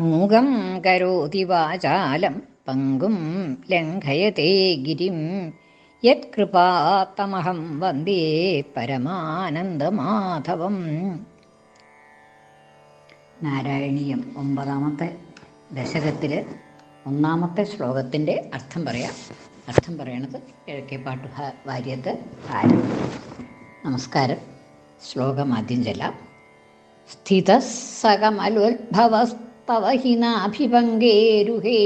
മൂകം കരോതി വാചാലം പങ്കും ലംഘയത്തെ ഗിരിം. യത്കൃപാത്തമഹം വന്ദേ പരമാനന്ദമാധവം. നാരായണീയം ഒമ്പതാമത്തെ ദശകത്തിൽ ഒന്നാമത്തെ ശ്ലോകത്തിന്റെ അർത്ഥം പറയാം. അർത്ഥം പറയണത് കിഴക്കേപ്പാട്ട് വാര്യത്ത് ആരും നമസ്കാരം. ശ്ലോകം ആദ്യം ചെല്ലാം. സ്ഥിതഃ സകമലോദ്ഭവസ്തവ ഹി നാഭിപങ്കേരുഹേ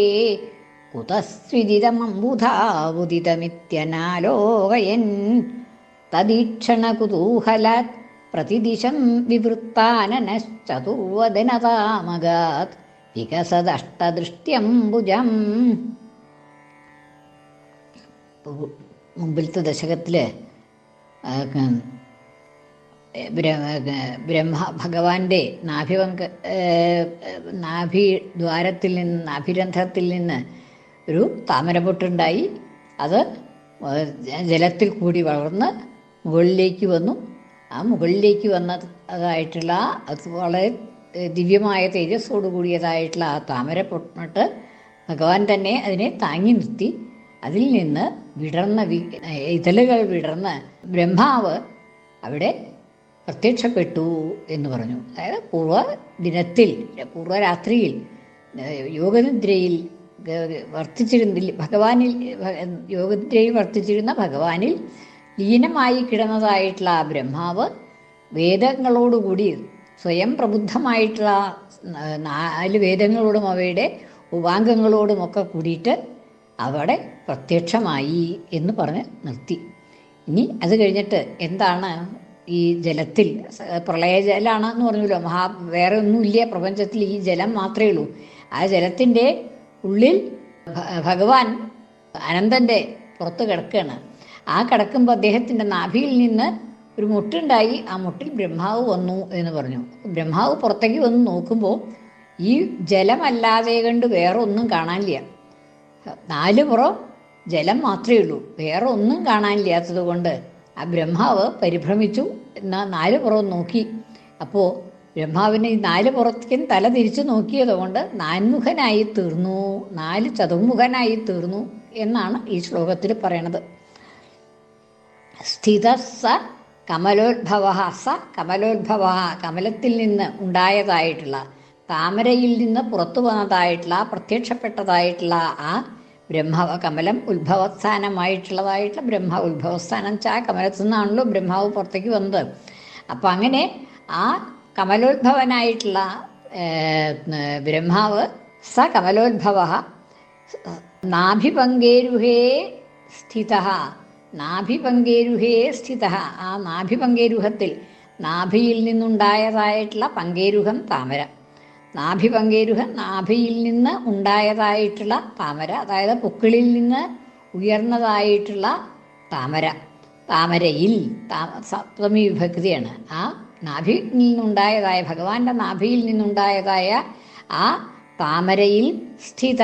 കുതസ്വിദിതമംബുധാവുദിതമിത്യനാലോകയൻ. തദീക്ഷണകുതൂഹലാത് പ്രതിദിശം വിവൃത്താനനശ്ചതുർവദനതാമഗാത് വികസദഷ്ടദൃഷ്ട്യംബുജം. മുമ്പിലത്തെ ദശകത്തിൽ ബ്രഹ്മ ഭഗവാന്റെ നാഭിവങ്ക നാഭി ദ്വാരത്തിൽ നിന്ന് നാഭിരന്ധ്രത്തിൽ നിന്ന് ഒരു താമരപൊട്ടുണ്ടായി. അത് ജലത്തിൽ കൂടി വളർന്ന് മുകളിലേക്ക് വന്നു. ആ മുകളിലേക്ക് വന്ന അതായിട്ടുള്ള അത് വളരെ ദിവ്യമായ തേജസ്സോടു കൂടിയതായിട്ടുള്ള ആ താമര പൊട്ടിട്ട് ഭഗവാൻ തന്നെ അതിനെ താങ്ങി നിർത്തി. അതിൽ നിന്ന് വിടർന്ന ഇതളുകൾ വിടർന്ന് ബ്രഹ്മാവ് അവിടെ പ്രത്യക്ഷപ്പെട്ടു എന്ന് പറഞ്ഞു. അതായത് പൂർവ ദിനത്തിൽ പൂർവരാത്രിയിൽ യോഗനിദ്രയിൽ വർത്തിച്ചിരുന്ന ഭഗവാനിൽ യോഗനിദ്രയിൽ വർത്തിച്ചിരുന്ന ഭഗവാനിൽ ലീനമായി കിടന്നതായിട്ടുള്ള ആ ബ്രഹ്മാവ് വേദങ്ങളോടുകൂടി സ്വയം പ്രബുദ്ധമായിട്ടുള്ള നാല് വേദങ്ങളോടും അവയുടെ ഉപാംഗങ്ങളോടും ഒക്കെ കൂടിയിട്ട് അവിടെ പ്രത്യക്ഷമായി എന്ന് പറഞ്ഞ് നിർത്തി. ഇനി അത് കഴിഞ്ഞിട്ട് എന്താണ് ഈ ജലത്തിൽ പ്രളയജലമാണ് എന്ന് പറഞ്ഞല്ലോ. മഹാ വേറെ ഒന്നുമില്ല. പ്രപഞ്ചത്തിൽ ഈ ജലം മാത്രമേ ഉള്ളൂ. ആ ജലത്തിന്റെ ഉള്ളിൽ ഭഗവാൻ അനന്തന്റെ പുറത്ത് കിടക്കുകയാണ്. ആ കിടക്കുമ്പോൾ അദ്ദേഹത്തിന്റെ നാഭിയിൽ നിന്ന് ഒരു മുട്ടുണ്ടായി. ആ മുട്ടിൽ ബ്രഹ്മാവ് വന്നു എന്ന് പറഞ്ഞു. ബ്രഹ്മാവ് പുറത്തേക്ക് വന്ന് നോക്കുമ്പോൾ ഈ ജലമല്ലാതെ കണ്ട് വേറെ ഒന്നും കാണാനില്ല. നാല് പുറം ജലം മാത്രമേ ഉള്ളൂ. വേറെ ഒന്നും കാണാനില്ലാത്തത് കൊണ്ട് ആ ബ്രഹ്മാവ് പരിഭ്രമിച്ചു എന്നാൽ നാല് പുറം നോക്കി. അപ്പോൾ ബ്രഹ്മാവിന് ഈ നാല് പുറത്തേക്കും തല തിരിച്ചു നോക്കിയതുകൊണ്ട് നാൻമുഖനായി തീർന്നു നാല് ചതുർമുഖനായി തീർന്നു എന്നാണ് ഈ ശ്ലോകത്തിൽ പറയണത്. സ്ഥിത സ കമലോദ്ഭവ സ കമലോത്ഭവ കമലത്തിൽ നിന്ന് ഉണ്ടായതായിട്ടുള്ള താമരയിൽ നിന്ന് പുറത്തു വന്നതായിട്ടുള്ള പ്രത്യക്ഷപ്പെട്ടതായിട്ടുള്ള ആ ബ്രഹ്മ കമലം ഉത്ഭവസ്ഥാനമായിട്ടുള്ളതായിട്ടുള്ള ബ്രഹ്മ ഉത്ഭവസ്ഥാനം ആ കമലത്തിൽ നിന്നാണല്ലോ ബ്രഹ്മാവ് പുറത്തേക്ക് വന്നത്. അപ്പം അങ്ങനെ ആ കമലോത്ഭവനായിട്ടുള്ള ബ്രഹ്മാവ് സ കമലോത്ഭവ നാഭിപങ്കേരുഹേ സ്ഥിത നാഭിപങ്കേരുഹേ സ്ഥിത. ആ നാഭിപങ്കേരുഹത്തിൽ നാഭിയിൽ നിന്നുണ്ടായതായിട്ടുള്ള പങ്കേരുഹം താമര. നാഭിപങ്കേരുഹം നാഭിയിൽ നിന്ന് ഉണ്ടായതായിട്ടുള്ള താമര അതായത് പുക്കിളിൽ നിന്ന് ഉയർന്നതായിട്ടുള്ള താമര. താമരയിൽ സപ്തമി വിഭക്തിയാണ്. ആ നാഭിയിൽ നിന്നുണ്ടായതായ ഭഗവാന്റെ നാഭിയിൽ നിന്നുണ്ടായതായ ആ താമരയിൽ സ്ഥിത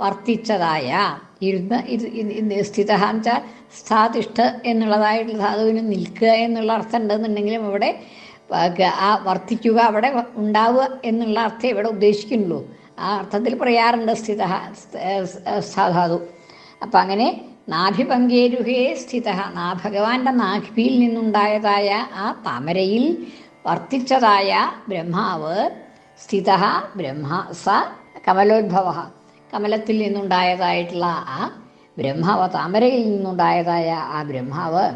വർത്തിച്ചതായ ഇരുന്ന് ഇത് സ്ഥിത എന്ന് സ്ഥാതിഷ്ഠ എന്നുള്ളതായിട്ടുള്ള ധാതുവിന് നിൽക്കുക എന്നുള്ള അർത്ഥം ഉണ്ടെന്നുണ്ടെങ്കിലും ഇവിടെ ആ വർത്തിക്കുക അവിടെ ഉണ്ടാവുക എന്നുള്ള അർത്ഥം ഇവിടെ ഉദ്ദേശിക്കുന്നുള്ളൂ. ആ അർത്ഥത്തിൽ പറയാറുണ്ട് സ്ഥിത സാധാതു അപ്പം അങ്ങനെ നാഭിപങ്കേരുഹേ സ്ഥിത നാ ഭഗവാന്റെ നാഭിയിൽ നിന്നുണ്ടായതായ ആ താമരയിൽ വർത്തിച്ചതായ ബ്രഹ്മാവ് സ്ഥിത ബ്രഹ്മ സ കമലോദ്ഭവ കമലത്തിൽ നിന്നുണ്ടായതായിട്ടുള്ള ആ ബ്രഹ്മാവ് താമരയിൽ നിന്നുണ്ടായതായ ആ ബ്രഹ്മാവ്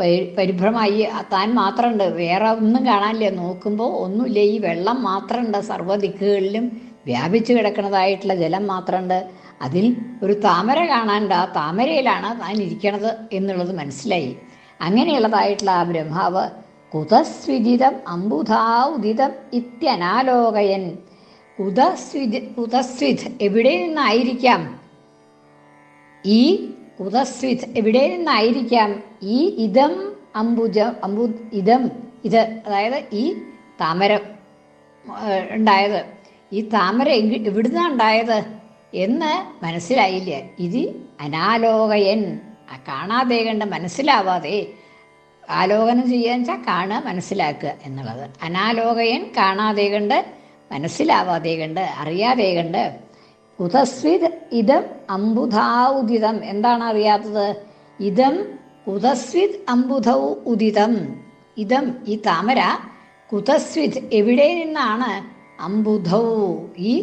പരിഭ്രമായി. താൻ മാത്രമുണ്ട് വേറെ ഒന്നും കാണാനില്ല. നോക്കുമ്പോൾ ഒന്നുമില്ല. ഈ വെള്ളം മാത്രമുണ്ട് സർവ ദിക്കുകളിലും വ്യാപിച്ചു കിടക്കുന്നതായിട്ടുള്ള ജലം മാത്രമുണ്ട് അതിൽ ഒരു താമര കാണാനുണ്ട്. ആ താമരയിലാണ് താൻ ഇരിക്കണത് എന്നുള്ളത് മനസ്സിലായി. അങ്ങനെയുള്ളതായിട്ടുള്ള ആ ബ്രഹ്മാവ് കുതസ്വിജിതം അംബുധാ ഉദിതം ഇത്യനാലോകയൻ. കുതസ്വിജ് കുതസ്വിത് എവിടെ നിന്നായിരിക്കാം? ഈ കുതസ്വിത് എവിടെ നിന്നായിരിക്കാം? ഈ ഇതം അംബുജ അംബു ഇതം ഇത് അതായത് ഈ താമര ഉണ്ടായത്. ഈ താമര എവിടുന്നാ ഉണ്ടായത്? എന്ന് മനസ്സിലായില്ല. ഇത് അനാലോകയൻ. കാണാതെ കണ്ട് മനസ്സിലാവാതെ ആലോകനം ചെയ്യാൻ വെച്ചാൽ കാണുക മനസ്സിലാക്കുക എന്നുള്ളത്. അനാലോകയൻ കാണാതെ കണ്ട് മനസ്സിലാവാതെ കണ്ട് അറിയാതെ കണ്ട് കുതസ്വിത് ഇതം അംബുധാ എന്താണ് അറിയാത്തത്? ഇതം കുതസ്വിത് അംബുധൗ ഉദിതം. ഇതം ഈ താമര കുതസ്വിത് എവിടെ നിന്നാണ്? അംബുധൗ ഈ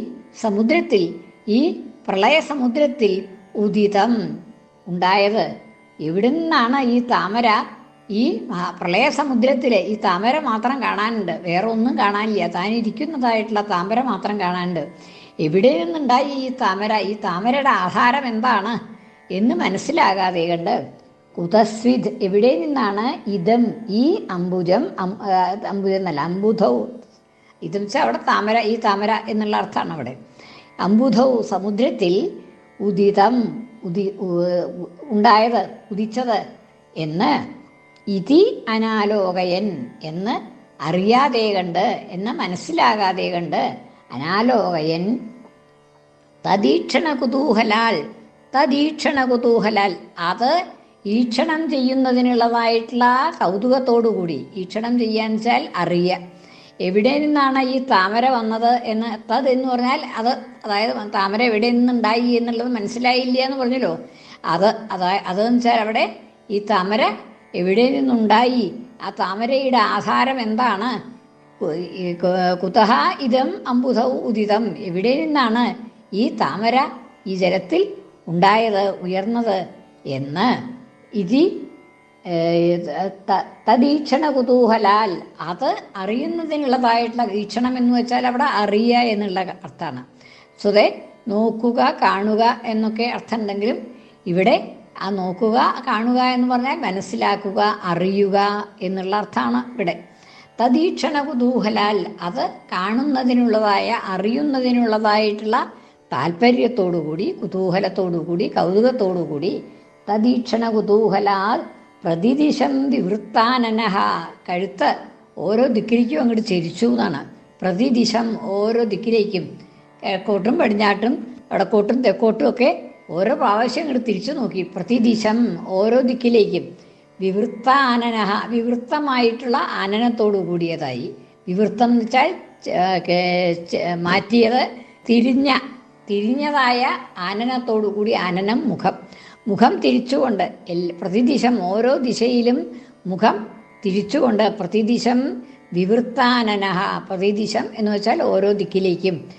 സമുദ്രത്തിൽ ഈ പ്രളയ സമുദ്രത്തിൽ ഉദിതം ഉണ്ടായത്. എവിടെ നിന്നാണ് ഈ താമര? ഈ പ്രളയ സമുദ്രത്തിലെ ഈ താമര മാത്രം കാണാനുണ്ട്. വേറെ ഒന്നും കാണാനില്ല. താൻ ഇരിക്കുന്നതായിട്ടുള്ള താമര മാത്രം കാണാനുണ്ട്. എവിടെ നിന്നുണ്ടായി ഈ താമര? ഈ താമരയുടെ ആഹാരം എന്താണ് എന്ന് മനസ്സിലാകാതെ കണ്ട് കുതസ്വിത് എവിടെ നിന്നാണ് ഇതം ഈ അംബുജം അമ്പുജം എന്നല്ല അംബുധവും ഇതെന്ന് വെച്ചാൽ അവിടെ താമര ഈ താമര എന്നുള്ള അർത്ഥമാണ് അവിടെ. അംബുധൗ സമുദ്രത്തിൽ ഉദിതം ഉദി ഉണ്ടായത് ഉദിച്ചത് എന്ന് ഇതി അനാലോകയൻ എന്ന് അറിയാതെ കണ്ട് എന്ന് മനസ്സിലാകാതെ കണ്ട് അനാലോകയൻ. തദീക്ഷണ കുതൂഹലാൽ തദീക്ഷണ കുതൂഹലാൽ അത് ഈക്ഷണം ചെയ്യുന്നതിനുള്ളതായിട്ടുള്ള കൗതുകത്തോടുകൂടി. ഈക്ഷണം ചെയ്യാൻ വെച്ചാൽ അറിയുക എവിടെ നിന്നാണ് ഈ താമര വന്നത് എന്ന് തത് എന്ന് പറഞ്ഞാൽ അത് അതായത് താമര എവിടെ നിന്നുണ്ടായി എന്നുള്ളത് മനസ്സിലായില്ല എന്ന് പറഞ്ഞല്ലോ. അത് അതായത് അതെന്ന് വെച്ചാൽ അവിടെ ഈ താമര എവിടെ നിന്നുണ്ടായി? ആ താമരയുടെ ആധാരം എന്താണ്? കുതഹ ഇതം അമ്പുധൗ ഉദിതം. എവിടെ നിന്നാണ് ഈ താമര ഈ ജലത്തിൽ ഉണ്ടായത് ഉയർന്നത് എന്ന്? ഇതി തദീക്ഷണ കുതൂഹലാൽ. അത് അറിയുന്നതിനുള്ളതായിട്ടുള്ള വീക്ഷണം എന്ന് വെച്ചാൽ അവിടെ അറിയുക എന്നുള്ള അർത്ഥമാണ്. സുതെ നോക്കുക കാണുക എന്നൊക്കെ അർത്ഥം ഉണ്ടെങ്കിലും ഇവിടെ ആ നോക്കുക കാണുക എന്ന് പറഞ്ഞാൽ മനസ്സിലാക്കുക അറിയുക എന്നുള്ള അർത്ഥമാണ് ഇവിടെ. തദീക്ഷണ കുതൂഹലാൽ അത് കാണുന്നതിനുള്ളതായ അറിയുന്നതിനുള്ളതായിട്ടുള്ള താല്പര്യത്തോടുകൂടി കുതൂഹലത്തോടുകൂടി കൗതുകത്തോടുകൂടി തദീക്ഷണ കുതൂഹലാൽ പ്രതിദിശം വൃത്താനനഹ. കഴുത്ത് ഓരോ ദിക്കിലേക്കും അങ്ങോട്ട് ചരിച്ചു എന്നാണ്. പ്രതിദിശം ഓരോ ദിക്കിലേക്കും കിഴക്കോട്ടും പടിഞ്ഞാട്ടും വടക്കോട്ടും തെക്കോട്ടും ഒക്കെ ഓരോ പ്രാവശ്യം അങ്ങോട്ട് തിരിച്ചു നോക്കി. പ്രതിദിശം ഓരോ ദിക്കിലേക്കും. വിവൃത്ത ആനന വിവൃത്തമായിട്ടുള്ള ആനനത്തോടു കൂടിയതായി. വിവൃത്തം എന്ന് വെച്ചാൽ മാറ്റിയത് തിരിഞ്ഞ തിരിഞ്ഞതായ ആനനത്തോടു കൂടി ആനനം മുഖം. മുഖം തിരിച്ചുകൊണ്ട് എൽ- പ്രതിദിശം ഓരോ ദിശയിലും മുഖം തിരിച്ചുകൊണ്ട് പ്രതിദിശം വിവൃത്താനനഹ പ്രതിദിശം എന്ന് വെച്ചാൽ ഓരോ ദിക്കിലേക്കും.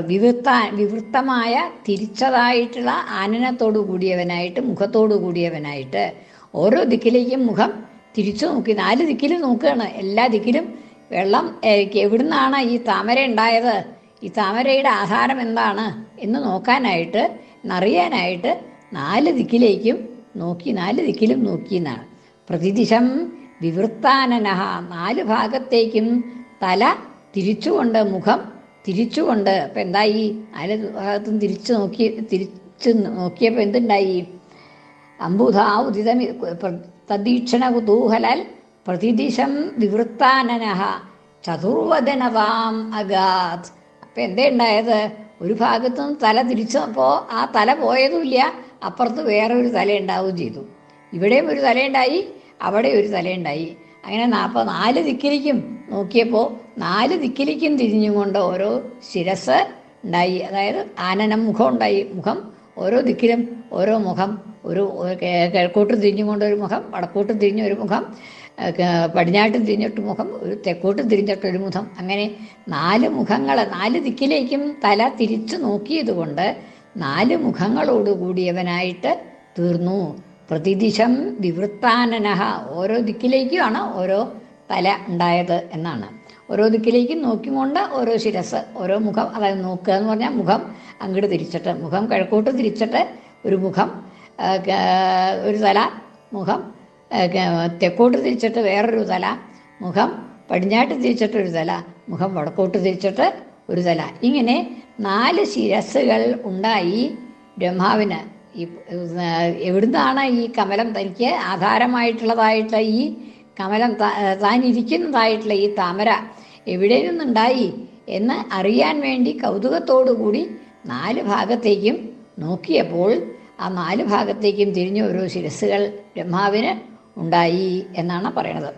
വിവൃത്ത വിവൃത്തമായ തിരിച്ചതായിട്ടുള്ള ആനനത്തോടു കൂടിയവനായിട്ട് മുഖത്തോടു കൂടിയവനായിട്ട് ഓരോ ദിക്കിലേക്കും മുഖം തിരിച്ചു നോക്കി. നാല് ദിക്കിലും നോക്കുകയാണ്. എല്ലാ ദിക്കിലും വെള്ളം എവിടുന്നാണ് ഈ താമര ഉണ്ടായത്? ഈ താമരയുടെ ആഹാരം എന്താണ്? എന്ന് നോക്കാനായിട്ട് എന്നറിയാനായിട്ട് നാല് ദിക്കിലേക്കും നോക്കി നാല് ദിക്കിലും നോക്കി എന്നാണ്. പ്രതിദിശം വിവൃത്താനനഹ. നാല് ഭാഗത്തേക്കും തല തിരിച്ചുകൊണ്ട് മുഖം തിരിച്ചുകൊണ്ട്. അപ്പം എന്തായി? നാല് ഭാഗത്തും തിരിച്ചു നോക്കി തിരിച്ച് നോക്കിയപ്പോൾ എന്തുണ്ടായി? അംബുധാ ഉദിതമി തദീക്ഷണ കുതൂഹലാൽ പ്രതിദിശം വിവൃത്താനനഹ ചതുർവദനവാം അഗാത്. അപ്പം എന്തേ ഉണ്ടായത്? ഒരു ഭാഗത്തു നിന്ന് തല തിരിച്ചപ്പോൾ ആ തല പോയതുമില്ല അപ്പുറത്ത് വേറെ ഒരു തല ഉണ്ടാവുകയും ചെയ്തു. ഇവിടെയും ഒരു തലയുണ്ടായി അവിടെ ഒരു തലയുണ്ടായി. അങ്ങനെ അപ്പോൾ നാല് ദിക്കിലേക്കും നോക്കിയപ്പോൾ നാല് ദിക്കിലേക്കും തിരിഞ്ഞുകൊണ്ട് ഓരോ ശിരസ് ഉണ്ടായി. അതായത് ആനനം മുഖം ഉണ്ടായി. മുഖം ഓരോ ദിക്കിലും ഓരോ മുഖം ഒരു കിഴക്കോട്ടും തിരിഞ്ഞുകൊണ്ട് ഒരു മുഖം വടക്കോട്ട് തിരിഞ്ഞ ഒരു മുഖം പടിഞ്ഞാട്ട് തിരിഞ്ഞിട്ട് മുഖം ഒരു തെക്കോട്ട് തിരിഞ്ഞിട്ടൊരു മുഖം. അങ്ങനെ നാല് മുഖങ്ങൾ നാല് ദിക്കിലേക്കും തല തിരിച്ചു നോക്കിയതുകൊണ്ട് നാല് മുഖങ്ങളോട് കൂടിയവനായിട്ട് തീർന്നു. പ്രതിദിശം വിവൃത്താനനഹ. ഓരോ ദിക്കിലേക്കുമാണ് ഓരോ തല ഉണ്ടായത് എന്നാണ്. ഓരോ ദിക്കിലേക്കും നോക്കിക്കൊണ്ട് ഓരോ ശിരസ് ഓരോ മുഖം. അതായത് നോക്കുക എന്ന് പറഞ്ഞാൽ മുഖം അങ്ങോട്ട് തിരിച്ചിട്ട് മുഖം കിഴക്കോട്ട് തിരിച്ചിട്ട് ഒരു മുഖം ഒരു തല മുഖം തെക്കോട്ട് തിരിച്ചിട്ട് വേറൊരു തല മുഖം പടിഞ്ഞാട്ട് തിരിച്ചിട്ട് ഒരു തല മുഖം വടക്കോട്ട് തിരിച്ചിട്ട് ഒരു തല. ഇങ്ങനെ നാല് ശിരസ്സുകൾ ഉണ്ടായി ബ്രഹ്മാവിന്. ഈ എവിടുന്നാണ് ഈ കമലം തനിക്ക് ആധാരമായിട്ടുള്ളതായിട്ട് ഈ കമലം താൻ ഇരിക്കുന്നതായിട്ടുള്ള ഈ താമര എവിടെ നിന്നുണ്ടായി എന്ന് അറിയാൻ വേണ്ടി കൗതുകത്തോടുകൂടി നാല് ഭാഗത്തേക്കും നോക്കിയപ്പോൾ ആ നാല് ഭാഗത്തേക്കും തിരിഞ്ഞ ഓരോ ശിരസ്സുകൾ ബ്രഹ്മാവിന് ഉണ്ടായി എന്നാണ് പറയണത്.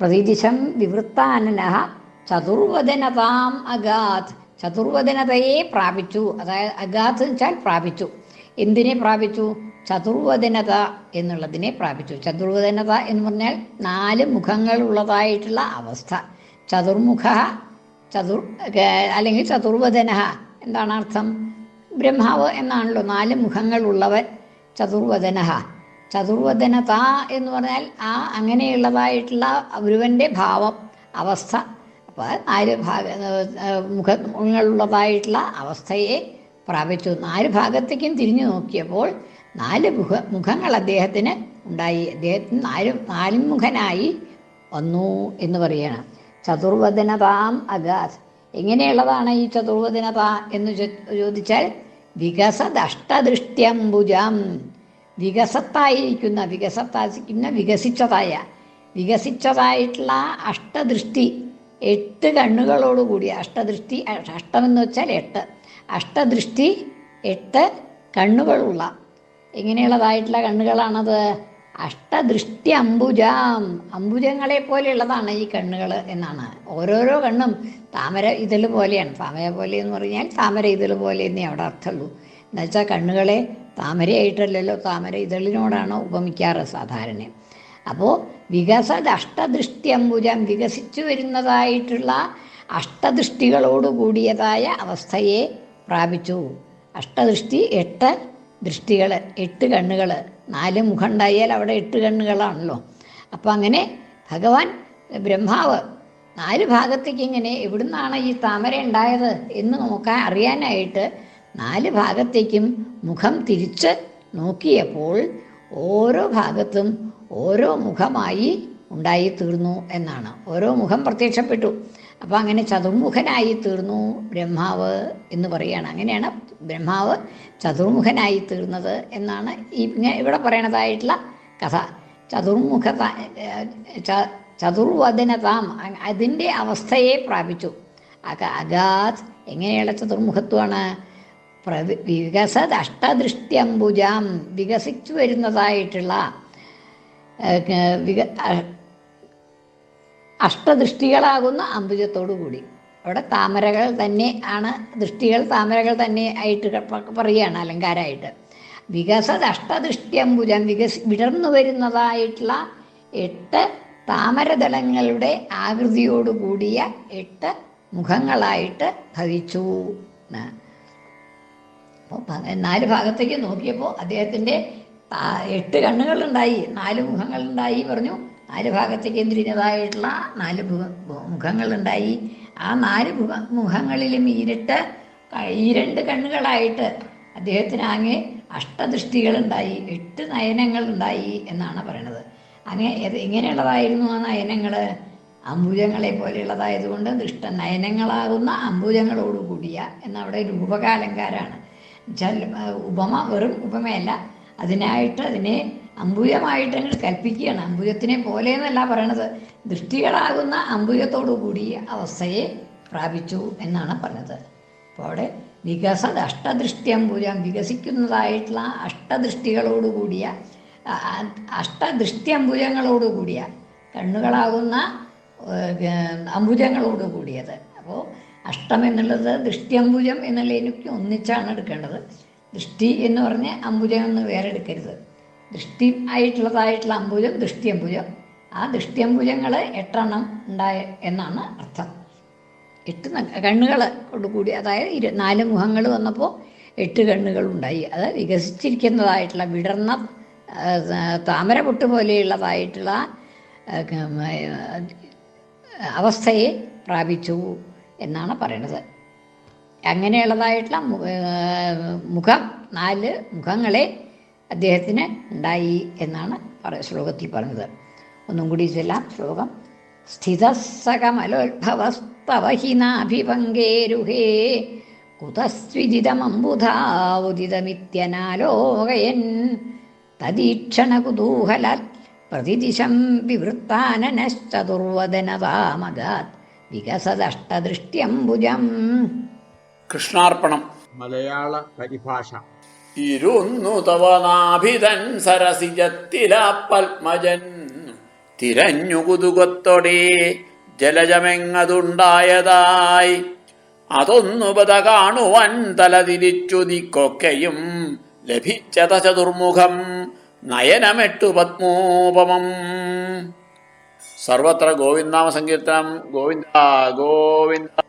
പ്രതിദിശം വിവൃത്താനനഹ ചതുർവദനതാം അഗാത് ചതുർവദനതയെ പ്രാപിച്ചു. അതായത് അഗാത്ത് വെച്ചാൽ പ്രാപിച്ചു. എന്തിനെ പ്രാപിച്ചു? ചതുർവദനത എന്നുള്ളതിനെ പ്രാപിച്ചു. ചതുർവദനത എന്ന് പറഞ്ഞാൽ നാല് മുഖങ്ങളുള്ളതായിട്ടുള്ള അവസ്ഥ. ചതുർമുഖ ചതുർ അല്ലെങ്കിൽ ചതുർവദന എന്താണ് അർത്ഥം? ബ്രഹ്മാവ് എന്നാണല്ലോ നാല് മുഖങ്ങളുള്ളവൻ ചതുർവദന. ചതുർവദനത എന്ന് പറഞ്ഞാൽ ആ അങ്ങനെയുള്ളതായിട്ടുള്ള ഒരുവന്റെ ഭാവം അവസ്ഥ. അപ്പോൾ നാല് ഭാഗ മുഖങ്ങളുള്ളതായിട്ടുള്ള അവസ്ഥയെ പ്രാപിച്ചു. നാല് ഭാഗത്തേക്കും തിരിഞ്ഞു നോക്കിയപ്പോൾ നാല് മുഖ മുഖങ്ങൾ അദ്ദേഹത്തിന് ഉണ്ടായി. അദ്ദേഹത്തിന് നാല് നാലുമുഖനായി വന്നു എന്ന് പറയണം ചതുർവദനതാം അഗാത് എങ്ങനെയുള്ളതാണ് ഈ ചതുർവദനത എന്ന് ചോ- ചോദിച്ചാൽ വികസദഷ്ടദൃഷ്ട്യംബുജം. വികസത്തായിരിക്കുന്ന വികസത്തായിരിക്കുന്ന വികസിച്ചതായ വികസിച്ചതായിട്ടുള്ള അഷ്ടദൃഷ്ടി എട്ട് കണ്ണുകളോടുകൂടി അഷ്ടദൃഷ്ടി അഷ്ടമെന്ന് വെച്ചാൽ എട്ട്. അഷ്ടദൃഷ്ടി എട്ട് കണ്ണുകളുള്ള. എങ്ങനെയുള്ളതായിട്ടുള്ള കണ്ണുകളാണത്? അഷ്ടദൃഷ്ടി അംബുജാം. അംബുജങ്ങളെ പോലെയുള്ളതാണ് ഈ കണ്ണുകൾ എന്നാണ്. ഓരോരോ കണ്ണും താമര ഇതൾ പോലെയാണ്. താമര പോലെ എന്ന് പറഞ്ഞാൽ താമര ഇതൾ പോലെ എന്നേ അവിടെ അർത്ഥമുള്ളൂ. എന്നുവെച്ചാൽ കണ്ണുകളെ താമരയായിട്ടല്ലല്ലോ താമര ഇതളിനോടാണ് ഉപമിക്കാറ് സാധാരണ. അപ്പോൾ വികസ അഷ്ടദൃഷ്ടി അംബുജം വികസിച്ചു വരുന്നതായിട്ടുള്ള അഷ്ടദൃഷ്ടികളോട് കൂടിയതായ അവസ്ഥയെ പ്രാപിച്ചു. അഷ്ടദൃഷ്ടി എട്ട് ദൃഷ്ടികൾ എട്ട് കണ്ണുകൾ നാല് മുഖം ഉണ്ടായാൽ അവിടെ എട്ട് കണ്ണുകളാണല്ലോ. അപ്പം അങ്ങനെ ഭഗവാൻ ബ്രഹ്മാവ് നാല് ഭാഗത്തേക്ക് ഇങ്ങനെ എവിടുന്നാണ് ഈ താമര ഉണ്ടായത് എന്ന് നോക്കാൻ അറിയാനായിട്ട് നാല് ഭാഗത്തേക്കും മുഖം തിരിച്ച് നോക്കിയപ്പോൾ ഓരോ ഭാഗത്തും ഓരോ മുഖമായി ഉണ്ടായി തീർന്നു എന്നാണ്. ഓരോ മുഖം പ്രത്യക്ഷപ്പെട്ടു. അപ്പോൾ അങ്ങനെ ചതുർമുഖനായി തീർന്നു ബ്രഹ്മാവ് എന്ന് പറയുകയാണ്. അങ്ങനെയാണ് ബ്രഹ്മാവ് ചതുർമുഖനായി തീർന്നത് എന്നാണ് ഈ ഇവിടെ പറയണതായിട്ടുള്ള കഥ. ചതുർമുഖ ചതുർവദനതാം അതിന്റെ അവസ്ഥയെ പ്രാപിച്ചു. അഗാത് എങ്ങനെയുള്ള ചതുർമുഖത്വമാണ്? പ്രവി വികസത് അഷ്ടദൃഷ്ട്യംബുജാം വികസിച്ചു വരുന്നതായിട്ടുള്ള വിക അഷ്ടദൃഷ്ടികളാകുന്ന അംബുജത്തോടു കൂടി. അവിടെ താമരകൾ തന്നെ ആണ് ദൃഷ്ടികൾ താമരകൾ തന്നെ ആയിട്ട് പറയുകയാണ് അലങ്കാരമായിട്ട്. വികസത് അഷ്ടദൃഷ്ടി അംബുജം വികസി വിടർന്നു വരുന്നതായിട്ടുള്ള എട്ട് താമരദളങ്ങളുടെ ആകൃതിയോട് കൂടിയ എട്ട് മുഖങ്ങളായിട്ട് ഭവിച്ചു നാല് ഭാഗത്തേക്ക് നോക്കിയപ്പോൾ അദ്ദേഹത്തിന്റെ എട്ട് കണ്ണുകളുണ്ടായി നാല് മുഖങ്ങളുണ്ടായി പറഞ്ഞു. നാല് ഭാഗത്ത് കേന്ദ്രീയതായിട്ടുള്ള നാല് മുഖ- മുഖങ്ങളുണ്ടായി. ആ നാല് മുഖ മുഖങ്ങളിലും ഇരുട്ട് ഈ രണ്ട് കണ്ണുകളായിട്ട് അദ്ദേഹത്തിന് അഷ്ടദൃഷ്ടികൾ അഷ്ടദൃഷ്ടികളുണ്ടായി. എട്ട് നയനങ്ങൾ ഉണ്ടായി എന്നാണ് പറയണത്. അങ്ങനെ എങ്ങനെയുള്ളതായിരുന്നു ആ നയനങ്ങൾ അംബുജങ്ങളെ പോലെയുള്ളതായതുകൊണ്ട് ദൃഷ്ട നയനങ്ങളാകുന്ന അംബുജങ്ങളോട് കൂടിയ എന്നവിടെ രൂപകാലങ്കാരാണ്. ഉപകാലങ്കാരാണ് ഉപമ വെറും ഉപമയല്ല. അതിനായിട്ട് അതിനെ അമ്പുജമായിട്ട് അങ്ങോട്ട് കൽപ്പിക്കുകയാണ്. അമ്പുജത്തിനെ പോലെ എന്നല്ല പറയണത്. ദൃഷ്ടികളാകുന്ന അമ്പുജത്തോടു കൂടിയ അവസ്ഥയെ പ്രാപിച്ചു എന്നാണ് പറഞ്ഞത്. അപ്പോൾ അവിടെ വികസ അഷ്ടദൃഷ്ടി അമ്പുജം വികസിക്കുന്നതായിട്ടുള്ള അഷ്ടദൃഷ്ടികളോട് കൂടിയ ആ, ആ, അഷ്ടദൃഷ്ടി അമ്പുജങ്ങളോടുകൂടിയ കണ്ണുകളാകുന്ന അമ്പുജങ്ങളോട് കൂടിയത്. അപ്പോൾ അഷ്ടം എന്നുള്ളത് ദൃഷ്ടിയംബുജം എന്നുള്ള എനിക്ക് ഒന്നിച്ചാണ് എടുക്കേണ്ടത്. ദൃഷ്ടി എന്ന് പറഞ്ഞ് അംബുജം എന്ന് വേറെ എടുക്കരുത് ദൃഷ്ടി ആയിട്ടുള്ളതായിട്ടുള്ള അംബുജം ദൃഷ്ടിയംബുജം ആ ദൃഷ്ടിയംബുജങ്ങൾ എട്ടെണ്ണം ഉണ്ടായ എന്നാണ് അർത്ഥം. എട്ട് കണ്ണുകൾ കൂടി അതായത് ഇരു നാല് മുഖങ്ങൾ വന്നപ്പോൾ എട്ട് കണ്ണുകൾ ഉണ്ടായി. അത് വികസിച്ചിരിക്കുന്നതായിട്ടുള്ള വിടർന്ന താമര പൊട്ട് പോലെയുള്ളതായിട്ടുള്ള അവസ്ഥയെ പ്രാപിച്ചു എന്നാണ് പറയണത്. അങ്ങനെയുള്ളതായിട്ടുള്ള മുഖം നാല് മുഖങ്ങളെ അദ്ദേഹത്തിന് ഉണ്ടായി എന്നാണ് പറയ ശ്ലോകത്തിൽ പറഞ്ഞത്. ഒന്നും കൂടി ചെല്ലാം ശ്ലോകം. സ്ഥിതസകമലോത്ഭവസ്തവഹിനാഭിഭംഗേരുഹേ കുതസ്വിദിതമംബുധാവുദിതമിത്യനാലോകയൻ. തദീക്ഷണകുതൂഹലാൽ പ്രതിദിശം വിവൃത്താനനശ്ചതുർവദനതാമഗാത് വികസദഷ്ടദൃഷ്ട്യംബുജം. കൃഷ്ണാർപ്പണം. മലയാള പരിഭാഷ. ഇരുന്നു തവനാഭിതൻ സരസിജത്തില പത്മജൻ. തിരഞ്ഞു കുതുകത്തൊടെ ജലജമെങ്ങതുണ്ടായതായി. അതൊന്നുപത കാണുവൻ കാണുവാൻ തലതിരിച്ചു നിക്കൊക്കെയും ലഭിച്ചത ചതുർമുഖം നയനമെട്ടു പത്മോപമം. സർവത്ര ഗോവിന്ദാമ സങ്കീർത്തനം ഗോവിന്ദ ഗോവിന്ദ.